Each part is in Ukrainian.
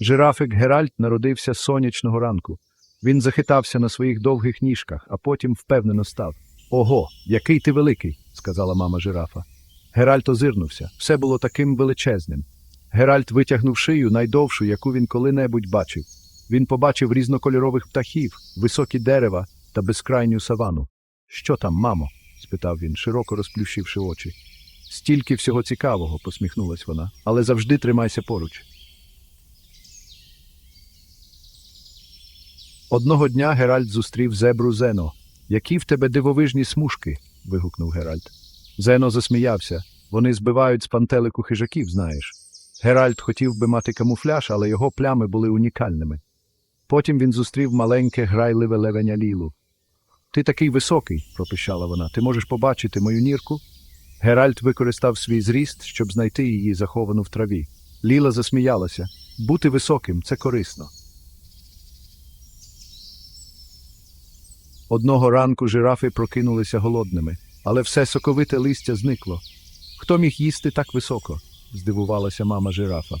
Жирафик Геральт народився сонячного ранку. Він захитався на своїх довгих ніжках, а потім впевнено став. Ого, який ти великий, сказала мама жирафа. Геральт озирнувся. Все було таким величезним. Геральт витягнув шию найдовшу, яку він коли-небудь бачив. Він побачив різнокольорових птахів, високі дерева та безкрайню савану. Що там, мамо? спитав він, широко розплющивши очі. Стільки всього цікавого, посміхнулась вона, але завжди тримайся поруч. Одного дня Геральт зустрів зебру Зено. Які в тебе дивовижні смужки. вигукнув Геральт. Зено засміявся. Вони збивають з пантелику хижаків, знаєш. Геральт хотів би мати камуфляж, але його плями були унікальними. Потім він зустрів маленьке грайливе левеня Лілу. Ти такий високий, пропищала вона. Ти можеш побачити мою нірку? Геральт використав свій зріст, щоб знайти її заховану в траві. Ліла засміялася. Бути високим це корисно. Одного ранку жирафи прокинулися голодними, але все соковите листя зникло. Хто міг їсти так високо? здивувалася мама жирафа.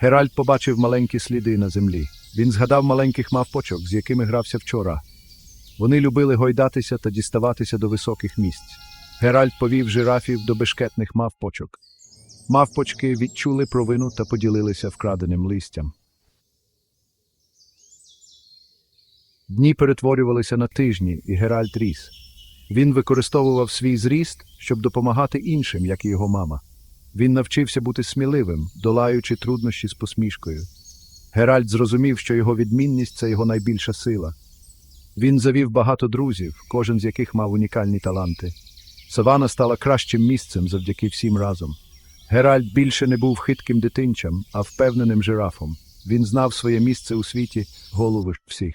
Геральт побачив маленькі сліди на землі. Він згадав маленьких мавпочок, з якими грався вчора. Вони любили гойдатися та діставатися до високих місць. Геральт повів жирафів до бешкетних мавпочок. Мавпочки відчули провину та поділилися вкраденим листям. Дні перетворювалися на тижні, і Геральт ріс. Він використовував свій зріст, щоб допомагати іншим, як і його мама. Він навчився бути сміливим, долаючи труднощі з посмішкою. Геральт зрозумів, що його відмінність це його найбільша сила. Він завів багато друзів, кожен з яких мав унікальні таланти. Савана стала кращим місцем завдяки всім разом. Геральт більше не був хитким дитинчам, а впевненим жирафом. Він знав своє місце у світі голови всіх.